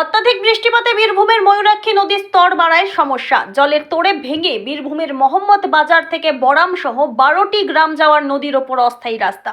অত্যাধিক বৃষ্টিপাতে বীরভূমের ময়ূরাক্ষী নদীর স্তর বাড়ায় সমস্যা। জলের তোড়ে ভেঙে বীরভূমের মোহাম্মদ বাজার থেকে বরাম সহ বারোটি গ্রাম যাওয়ার নদীর ওপর অস্থায়ী রাস্তা।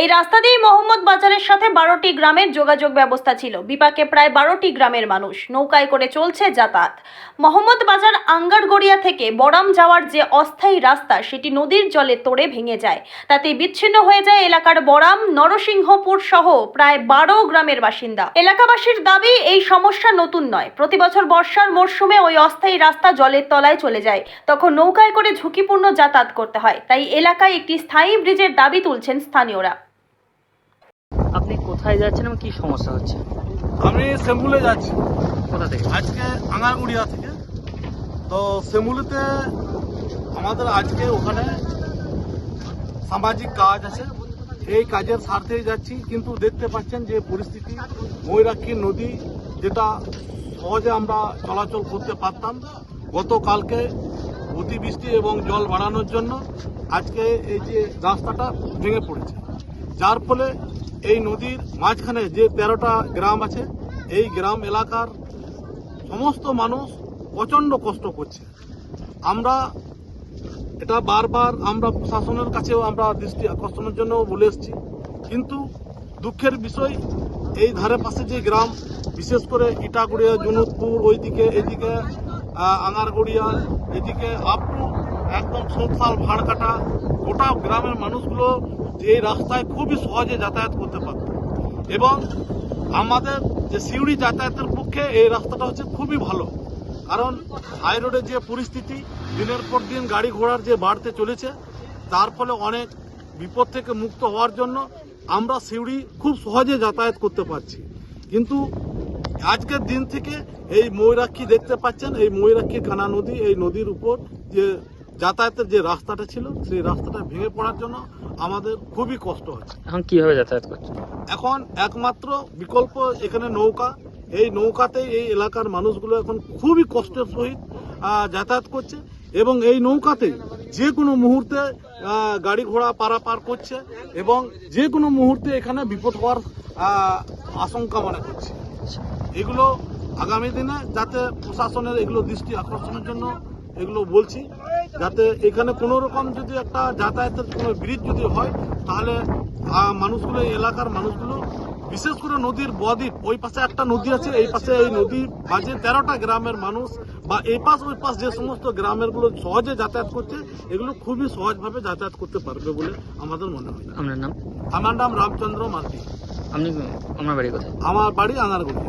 এই রাস্তা দিয়ে মোহাম্মদ বাজারের সাথে বারোটি গ্রামের যোগাযোগ ব্যবস্থা ছিল। বিপাকে প্রায় বারোটি গ্রামের মানুষ নৌকায় করে চলছে যাতায়াত। মোহাম্মদ বাজার আঙ্গারগড়িয়া থেকে বরাম যাওয়ার যে অস্থায়ী রাস্তা, সেটি নদীর জলে তোড়ে ভেঙে যায়। তাতে বিচ্ছিন্ন হয়ে যায় এলাকার বরাম, নরসিংহপুর সহ প্রায় বারো গ্রামের বাসিন্দা। এলাকাবাসীর দাবি, এই সমস্যা নতুন নয়। প্রতি বছর বর্ষার মরশুমে ওই অস্থায়ী রাস্তা জলের তলায় চলে যায়। তখন নৌকায় করে ঝুঁকিপূর্ণ যাতায়াত করতে হয়। তাই এলাকায় একটি স্থায়ী ব্রিজের দাবি তুলছেন স্থানীয়রা আপনি কোথায় যাচ্ছেন এবং কি সমস্যা হচ্ছে? আমি সেম্বুলে যাচ্ছি। কোথা থেকে? আজকে আঙারগুড়িয়া থেকে। তো সেমুলিতে আমাদের আজকে ওখানে সামাজিক কাজ আছে। এই কাজের স্বার্থেই যাচ্ছি। কিন্তু দেখতে পাচ্ছেন যে পরিস্থিতি ময়ূরাক্ষী নদী যেটা সহজে আমরা চলাচল করতে পারতাম গতকালকে অতিবৃষ্টি এবং জল বাড়ানোর জন্য আজকে এই যে রাস্তাটা ভেঙে পড়েছে। যার ফলে এই নদীর মাঝখানে যে তেরোটা গ্রাম আছে, এই গ্রাম এলাকার সমস্ত মানুষ প্রচণ্ড কষ্ট করছে। আমরা এটা বারবার আমরা প্রশাসনের কাছেও আমরা দৃষ্টি আকর্ষণের জন্য বলে এসেছি। কিন্তু দুঃখের বিষয়, এই ধারে পাশে যে গ্রাম, বিশেষ করে ইটাগুড়িয়া, জুনুদপুর, ওইদিকে এদিকে আঙারগুড়িয়া, এদিকে আপটু একদম সোনসাল ভাড়কাটা, গোটা গ্রামের মানুষগুলো এই রাস্তায় খুবই সহজে যাতায়াত করতে পারত। এবং আমাদের যে সিউড়ি যাতায়াতের পক্ষে এই রাস্তাটা হচ্ছে খুবই ভালো। কারণ হাই রোডের যে পরিস্থিতি, দিনের পর দিন গাড়ি ঘোড়ার যে বাড়তে চলেছে, তার ফলে অনেক বিপদ থেকে মুক্ত হওয়ার জন্য আমরা সিউড়ি খুব সহজে যাতায়াত করতে পারছি। কিন্তু আজকের দিন থেকে এই ময়ূরাক্ষী দেখতে পাচ্ছেন, এই ময়ূরাক্ষী কানা নদী, এই নদীর উপর যে যাতায়াতের যে রাস্তাটা ছিল সেই রাস্তাটা ভেঙে পড়ার জন্য আমাদের খুবই কষ্ট হচ্ছে। এখন কীভাবে যাতায়াত করছে এখন একমাত্র বিকল্প এখানে নৌকা। এই নৌকাতেই এই এলাকার মানুষগুলো এখন খুবই কষ্টের সহিত যাতায়াত করছে এবং এই নৌকাতে যে কোনো মুহূর্তে গাড়ি ঘোড়া পারাপার করছে এবং যে কোনো মুহূর্তে এখানে বিপদ হওয়ার আশঙ্কা মনে করছে। এগুলো আগামী দিনে যাতে প্রশাসনের এগুলো দৃষ্টি আকর্ষণের জন্য এগুলো বলছি। যাতে এখানে কোনো রকম যদি একটা যাতায়াতের কোনো ব্রিজ যদি হয় তাহলে মানুষগুলো এলাকার মানুষগুলো বিশেষ করে নদীর বদ্বীপ ওই পাশে একটা নদী আছে এই পাশে এই নদী মাঝে তেরোটা গ্রামের মানুষ বা এই পাশ ওই পাশ যে সমস্ত গ্রামেরগুলো সহজে যাতায়াত করছে এগুলো খুবই সহজভাবে যাতায়াত করতে পারবে বলে আমাদের মনে হয়। আপনার নাম? আমার নাম রামচন্দ্র মার্তি আপনি আপনার বাড়ি কোথায়? আমার বাড়ি আনারগুড়ি।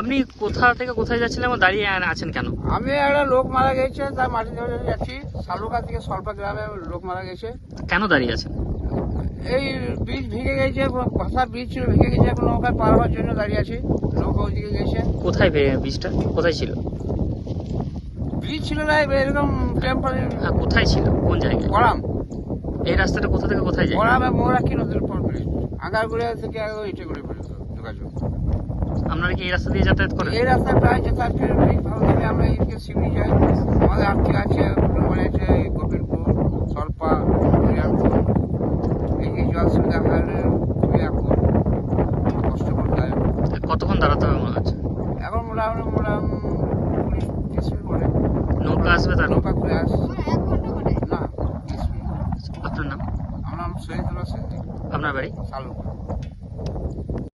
আপনি কোথা থেকে কোথায় যাচ্ছিলেন এবং দাঁড়িয়ে আছেন কেন? আমি একটা লোক মারা গেছে তার মাটি ধরে যাচ্ছি। শালুকা থেকে স্বল্প গ্রামে লোক মারা গেছে। কেন দাঁড়িয়ে আছেন? এই বীজ ভেঙে গেছে ভাষা বীজ ছিল ভেঙে গেছে এখন নৌকায় পার হওয়ার জন্য দাঁড়িয়ে আছি। নৌকা ওইদিকে গেছে। কোথায় বীজটা কোথায় ছিল? ব্রিজ ছিল না এরকম টেম্পারি হ্যাঁ কোথায় ছিল? কোন জায়গায়? গরম এই রাস্তাটা কোথা থেকে কোথায় যায়? গরমে মোড়া কি নদীর ব্রিজ। আগারগুড়িয়া থেকে ইটে করে পর্যন্ত যোগাযোগ। আপনারা কি এই রাস্তা দিয়ে যাতায়াত করেন? এই রাস্তায় প্রায় যাতায়াত করে ব্রিজ ভালো থেকে আমরা এদিকে শিউড়ি যাই। আমাদের আর্থিক আছে মানে আছে গোবিন্দপুর সল্পা হরিরামপুর এই জল সুবিধা হলে খুবই এখন কষ্ট করতে হয়। কতক্ষণ দাঁড়াতে হবে মনে হচ্ছে? এখন মোটামুটি মোটামুটি কুড়ি তিরিশ মিনিট পরে। নৌকা আসবে তার নৌকা ঘুরে আস না তিরিশ মিনিট। আপনার নাম? আমার নাম সিদ্দিক আপনার বাড়ি? শালুক।